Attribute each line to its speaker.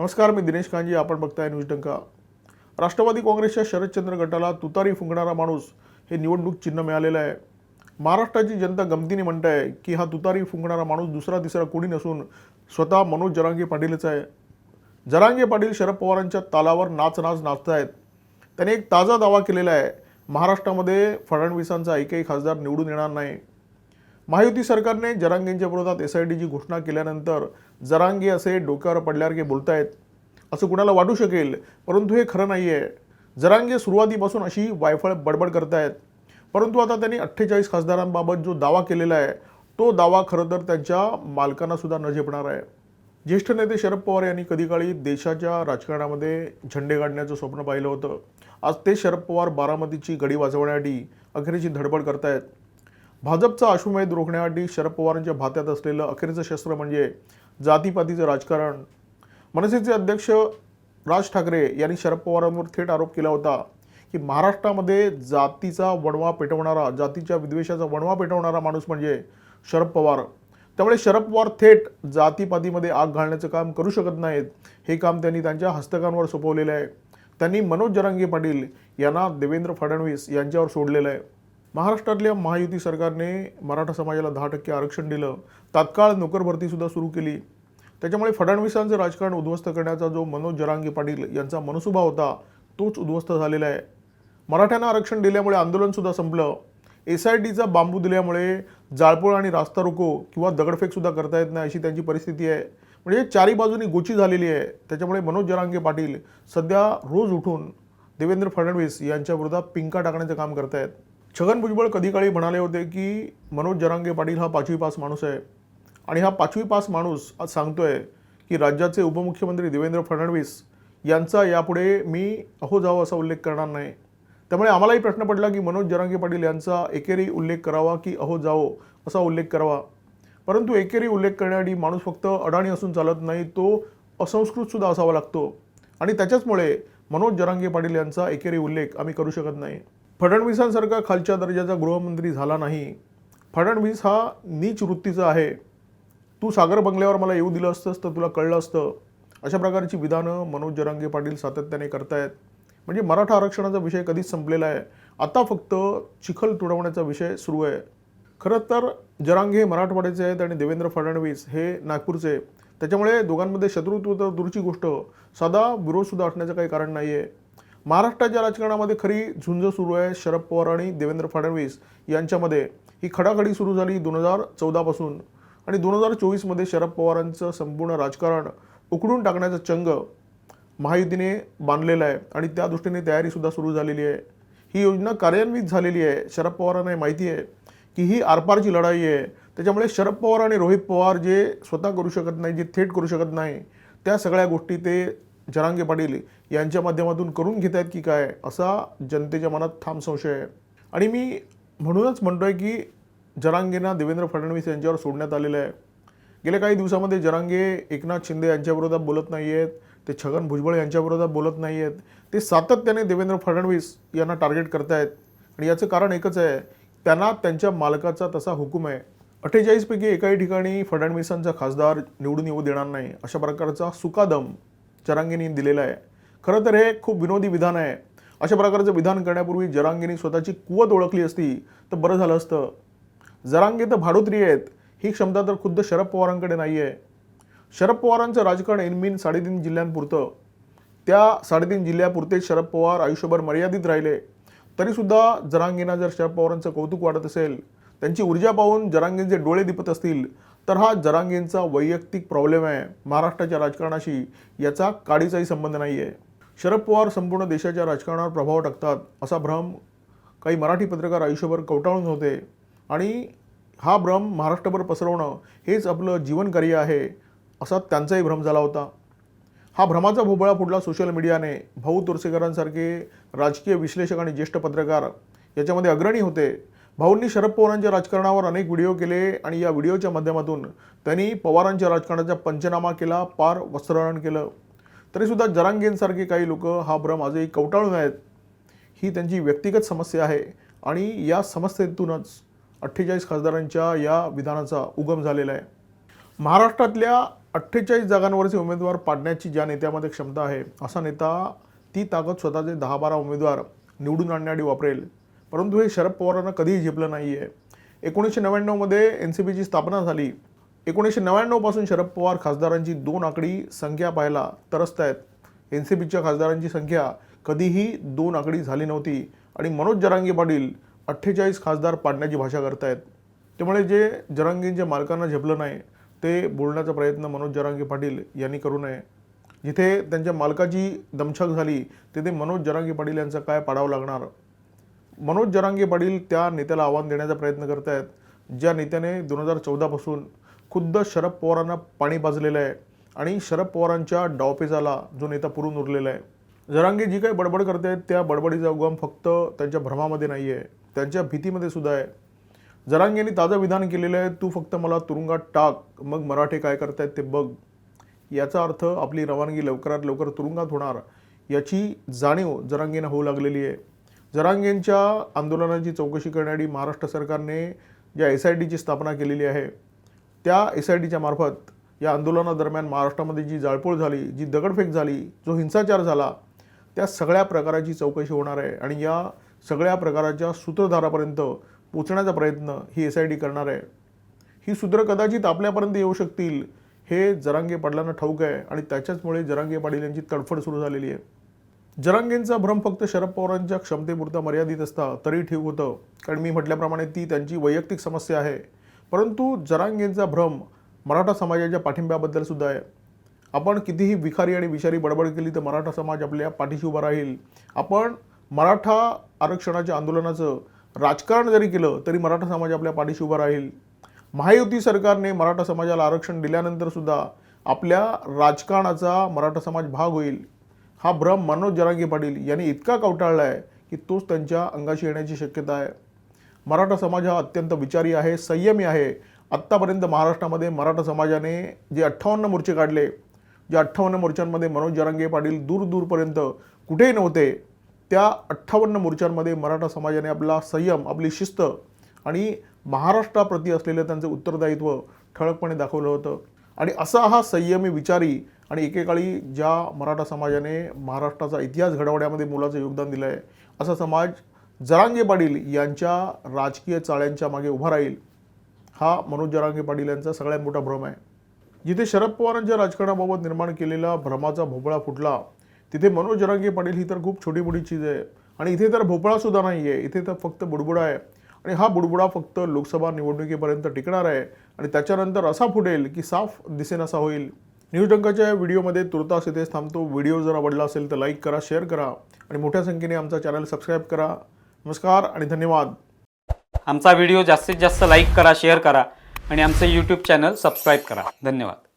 Speaker 1: नमस्कार मी दिनेश कांजी आपण बघताय न्यूज डंका. राष्ट्रवादी काँग्रेसच्या शरदचंद्र गटाला तुतारी फुंकणारा माणूस हे निवडणूक चिन्ह मिळालेलं आहे. महाराष्ट्राची जनता गमतीने म्हणत आहे की हा तुतारी फुंकणारा माणूस दुसरा तिसरा कोणी नसून स्वतः मनोज जरांगे पाटीलच आहे. जरांगे पाटील शरद पवारांच्या तालावर नाच नाच नाचतायत. त्याने एक ताजा दावा केलेला आहे. महाराष्ट्रामध्ये फडणवीसांचा एकही खासदार निवडून येणार नाही. महायुती सरकारने जरांगेंच्या विरोधात एस आय डीची घोषणा केल्यानंतर जरांगे असे डोक्यावर पडल्यासारखे बोलत बोलतायत. असं कुणाला वाटू शकेल? परंतु हे खरं नाही आहे जरांगे सुरुवातीपासून अशी वायफळ बडबड करतायत. परंतु आता त्यांनी अठ्ठेचाळीस खासदारांबाबत जो दावा केलेला आहे तो दावा खरं तर त्यांच्या मालकांनासुद्धा न झेपणार आहे. ज्येष्ठ नेते शरद पवार यांनी कधीकाळी देशाच्या राजकारणामध्ये झेंडे काढण्याचं स्वप्न पाहिलं होतं. आज ते शरद पवार बारामतीची गडी वाजवण्यासाठी अखेरीची धडपड करतायत. भाजपचा अश्वमेध रोखण्यासाठी शरद पवारांच्या भात्यात असलेलं अखेरचं शस्त्र म्हणजे जातीपातीचं राजकारण. मनसेचे अध्यक्ष राज ठाकरे यांनी शरद पवारांवर थेट आरोप केला होता की महाराष्ट्रामध्ये जातीचा वणवा पेटवणारा जातीच्या विद्वेषाचा वणवा पेटवणारा माणूस म्हणजे शरद पवार. त्यामुळे शरद पवार थेट जातीपातीमध्ये आग घालण्याचं काम करू शकत नाहीत हे काम त्यांनी त्यांच्या हस्तकांवर सोपवलेलं आहे. त्यांनी मनोज जरांगे पाटील यांना देवेंद्र फडणवीस यांच्यावर सोडलेलं आहे. महाराष्ट्रातल्या महायुती सरकारने मराठा समाजाला दहा टक्के आरक्षण दिलं. तात्काळ नोकर भरतीसुद्धा सुरू केली. त्याच्यामुळे फडणवीसांचं राजकारण उद्ध्वस्त करण्याचा जो मनोज जरांगे पाटील यांचा मनसुबा होता तोच उद्ध्वस्त झालेला आहे. मराठ्यांना आरक्षण दिल्यामुळे आंदोलनसुद्धा संपलं. एस आय टीचा बांबू दिल्यामुळे जाळपोळ आणि रास्ता रोको किंवा दगडफेकसुद्धा करता येत नाही अशी त्यांची परिस्थिती आहे. म्हणजे चारी बाजूनी गोची झालेली आहे. त्याच्यामुळे मनोज जरांगे पाटील सध्या रोज उठून देवेंद्र फडणवीस यांच्याविरोधात पिंका टाकण्याचं काम करतायत. छगन भुजबळ कधी काळी म्हणाले होते की मनोज जरांगे पाटील हा पाचवी पास माणूस आहे. आणि हा पाचवी पास माणूस आज सांगतोय की राज्याचे उपमुख्यमंत्री देवेंद्र फडणवीस यांचा यापुढे मी अहो जावं असा उल्लेख करणार नाही. त्यामुळे आम्हालाही प्रश्न पडला की मनोज जरांगे पाटील यांचा एकेरी उल्लेख करावा की अहो जावो असा उल्लेख करावा. परंतु एकेरी उल्लेख करण्यासाठी माणूस फक्त अडाणी असून चालत नाही तो असंस्कृतसुद्धा असावा लागतो. आणि त्याच्याचमुळे मनोज जरांगे पाटील यांचा एकेरी उल्लेख आम्ही करू शकत नाही. फडणवीसांसारखा खालच्या दर्जाचा गृहमंत्री झाला नाही. फडणवीस हा नीच वृत्तीचा आहे. तू सागर बंगल्यावर मला येऊ दिलं असतंस तर तुला कळलं असतं. अशा प्रकारची विधानं मनोज जरांगे पाटील सातत्याने करतायत. म्हणजे मराठा आरक्षणाचा विषय कधीच संपलेला आहे. आता फक्त चिखल तुडवण्याचा विषय सुरू आहे. खरं तर जरांगे हे मराठवाड्याचे आहेत आणि देवेंद्र फडणवीस हे नागपूरचे त्याच्यामुळे दोघांमध्ये शत्रुत्व तर दूरची गोष्ट. साधा विरोधसुद्धा असण्याचं काही कारण नाही आहे महाराष्ट्राच्या राजकारणामध्ये खरी झुंज सुरू आहे. शरद पवार आणि देवेंद्र फडणवीस यांच्यामध्ये ही खडाखडी सुरू झाली दोन हजार चौदापासून आणि दोन हजार चोवीसमध्ये शरद पवारांचं संपूर्ण राजकारण उकडून टाकण्याचा चंग महायुतीने बांधलेला आहे. आणि त्या दृष्टीने तयारीसुद्धा सुरू झालेली आहे. ही योजना कार्यान्वित झालेली आहे. शरद पवारांना हे माहिती आहे की ही आरपारची लढाई आहे. त्याच्यामुळे शरद पवार आणि रोहित पवार जे स्वतः करू शकत नाही जे थेट करू शकत नाही त्या सगळ्या गोष्टी ते जरांगे पाटील यांच्या माध्यमातून करून घेत आहेत की काय असा जनतेच्या मनात ठाम संशय आहे. आणि मी म्हणूनच म्हणतोय की जरांगेंना देवेंद्र फडणवीस यांच्यावर सोडण्यात आलेलं आहे. गेल्या काही दिवसामध्ये जरांगे एकनाथ शिंदे यांच्याविरोधात बोलत नाही आहेत ते छगन भुजबळ यांच्याविरोधात बोलत नाही आहेत ते सातत्याने देवेंद्र फडणवीस यांना टार्गेट करतायत. आणि याचं कारण एकच आहे त्यांना त्यांच्या मालकाचा तसा हुकूम आहे. अठ्ठेचाळीसपैकी एकाही ठिकाणी फडणवीसांचा खासदार निवडून येऊ देणार नाही अशा प्रकारचा सुकादम जरांगेनी दिलेलं आहे. खरं तर हे खूप विनोदी विधान आहे. अशा प्रकारचं विधान करण्यापूर्वी जरांगिनी स्वतःची कुवत ओळखली असती तर बरं झालं असतं. जरांगे तर भाडोत्री आहेत. ही क्षमता तर खुद्द शरद पवारांकडे नाही आहे शरद पवारांचं राजकारण इनमिन साडेतीन जिल्ह्यांपुरतं. त्या साडेतीन जिल्ह्यापुरते शरद पवार आयुष्यभर मर्यादित राहिले. तरीसुद्धा जरांगेंना जर शरद पवारांचं कौतुक वाटत असेल त्यांची ऊर्जा पाहून जरांगींचे डोळे दिपत असतील तर हा जरांगेंचा वैयक्तिक प्रॉब्लेम आहे महाराष्ट्राच्या राजकारणाशी. याचा काडीचाही संबंध नाही आहे शरद पवार संपूर्ण देशाच्या राजकारणावर प्रभाव टाकतात असा भ्रम काही मराठी पत्रकार आयुष्यभर कवटाळून होते. आणि हा भ्रम महाराष्ट्रभर पसरवणं हेच आपलं जीवनकार्य आहे असा त्यांचाही भ्रम झाला होता. हा भ्रमाचा भोबळा फुटला सोशल मीडियाने भाऊ तुरसेकरांसारखे राजकीय विश्लेषक आणि ज्येष्ठ पत्रकार याच्यामध्ये अग्रणी होते. भाऊंनी शरद पवारांच्या राजकारणावर अनेक व्हिडिओ केले आणि या व्हिडिओच्या माध्यमातून त्यांनी पवारांच्या राजकारणाचा पंचनामा केला पार वस्त्रहरण केलं. तरीसुद्धा जरांगेंसारखे काही लोक हा भ्रम आजही कवटाळून आहेत. ही त्यांची व्यक्तिगत समस्या आहे आणि या समस्येतूनच अठ्ठेचाळीस खासदारांच्या या विधानाचा उगम झालेला आहे. महाराष्ट्रातल्या अठ्ठेचाळीस जागांवरचे उमेदवार पाडण्याची ज्या नेत्यामध्ये क्षमता आहे असा नेता ती ताकद स्वतःचे दहा बारा उमेदवार निवडून आणण्यासाठी वापरेल. परंतु हे शरद पवारांना कधीही झेपलं नाही आहे एकोणीसशे नव्याण्णवमध्ये एन सी बीची स्थापना झाली. एकोणीसशे नव्याण्णवपासून शरद पवार खासदारांची दोन आकडी संख्या पाहायला तरसत आहेत. एन सी बीच्या खासदारांची संख्या कधीही दोन आकडी झाली नव्हती आणि मनोज जरांगे पाटील अठ्ठेचाळीस खासदार पाडण्याची भाषा करतायत. त्यामुळे जे जरांगींच्या मालकांना झेपलं नाही ते बोलण्याचा प्रयत्न मनोज जरांगे पाटील यांनी करू नये. जिथे त्यांच्या मालकाची दमछाक झाली तिथे मनोज जरांगे पाटील यांचा काय पाडावं लागणार? मनोज जरांगे पाटील त्या नेत्याला आव्हान देण्याचा प्रयत्न करत आहेत ज्या नेत्याने दोन हजार चौदापासून खुद्द शरद पवारांना पाणी पाजलेलं आहे आणि शरद पवारांच्या डावपेचाला जो नेता पुरून उरलेला आहे. जरांगे जी काही बडबड करत आहेत त्या बडबडीचा उगम फक्त त्यांच्या भ्रमामध्ये नाही आहे त्यांच्या भीतीमध्ये सुद्धा आहे. जरांगेंनी ताजं विधान केलेलं आहे तू फक्त मला तुरुंगात टाक मग मराठे काय करतायत ते बघ. याचा अर्थ आपली रवानगी लवकरात लवकर तुरुंगात होणार याची जाणीव जरांगेनं होऊ लागलेली आहे. जरांगेंच्या आंदोलनाची चौकशी करण्यासाठी महाराष्ट्र सरकारने ज्या एस आय टीची स्थापना केलेली आहे त्या एस आय टीच्या मार्फत या आंदोलनादरम्यान महाराष्ट्रामध्ये जी जाळपोळ झाली जी दगडफेक झाली जो हिंसाचार झाला त्या सगळ्या प्रकाराची चौकशी होणार आहे आणि या सगळ्या प्रकाराच्या सूत्रधारापर्यंत पोचण्याचा प्रयत्न ही एस आय डी करणार आहे. ही सूत्र कदाचित आपल्यापर्यंत येऊ शकतील हे जरांगे पाटलांना ठाऊक आहे आणि त्याच्याचमुळे जरांगे पाटील यांची तडफड सुरू झालेली आहे. जरांगेंचा भ्रम फक्त शरद पवारांच्या क्षमतेपुरता मर्यादित असता तरी ठीक होतं. कारण मी म्हटल्याप्रमाणे ती त्यांची वैयक्तिक समस्या आहे. परंतु जरांगेंचा भ्रम मराठा समाजाच्या पाठिंब्याबद्दल सुद्धा आहे. आपण कितीही विखारी आणि विषारी बडबड केली तर मराठा समाज आपल्या पाठीशी उभा राहील. आपण मराठा आरक्षणाच्या आंदोलनाचं राजकारण जरी केलं तरी मराठा समाज आपल्या पाठीशी उभा राहील. महायुती सरकारने मराठा समाजाला आरक्षण दिल्यानंतर सुद्धा आपल्या राजकारणाचा मराठा समाज भाग होईल. हा भ्रम मनोज जरांगे पाटील यांनी इतका कवटाळला आहे की तोच त्यांच्या अंगाशी येण्याची शक्यता आहे. मराठा समाज हा अत्यंत विचारी आहे संयमी आहे. आत्तापर्यंत महाराष्ट्रामध्ये मराठा समाजाने जे अठ्ठावन्न मोर्चे काढले ज्या अठ्ठावन्न मोर्चांमध्ये मनोज जरांगे पाटील दूर दूरपर्यंत कुठेही नव्हते त्या अठ्ठावन्न मोर्चांमध्ये मराठा समाजाने आपला संयम आपली शिस्त आणि महाराष्ट्राप्रती असलेलं त्यांचं उत्तरदायित्व ठळकपणे दाखवलं होतं. आणि असा हा संयमी विचारी आणि एकेकाळी ज्या मराठा समाजाने महाराष्ट्राचा इतिहास घडवण्यामध्ये मुलाचं योगदान दिलं आहे असा समाज जरांगे पाटील यांच्या राजकीय चाळ्यांच्या मागे उभा राहील हा मनोज जरांगे पाटील यांचा सगळ्यात मोठा भ्रम आहे. जिथे शरद पवारांच्या राजकारणाबाबत निर्माण केलेला भ्रमाचा भोपळा फुटला तिथे मनोज जरांगे पाटील ही तर खूप छोटी मोठी चीज आहे. आणि इथे तर भोपळासुद्धा नाही आहे इथे तर फक्त बुडबुडा आहे. आणि हा बुडबुडा फक्त लोकसभा निवडणुकीपर्यंत टिकणार आहे आणि त्याच्यानंतर असा फुटेल की साफ दिसेनासा होईल. न्यूज डंकाच्या या व्हिडिओमध्ये तुर्तास इथेच थांबतो. व्हिडिओ जर आवडला असेल तर लाईक करा शेअर करा आणि मोठ्या संख्येने आमचा चॅनल सबस्क्राईब करा. नमस्कार आणि धन्यवाद.
Speaker 2: आमचा व्हिडिओ जास्तीत जास्त लाईक करा शेअर करा आणि आमचं यूट्यूब चॅनल सबस्क्राईब करा. धन्यवाद.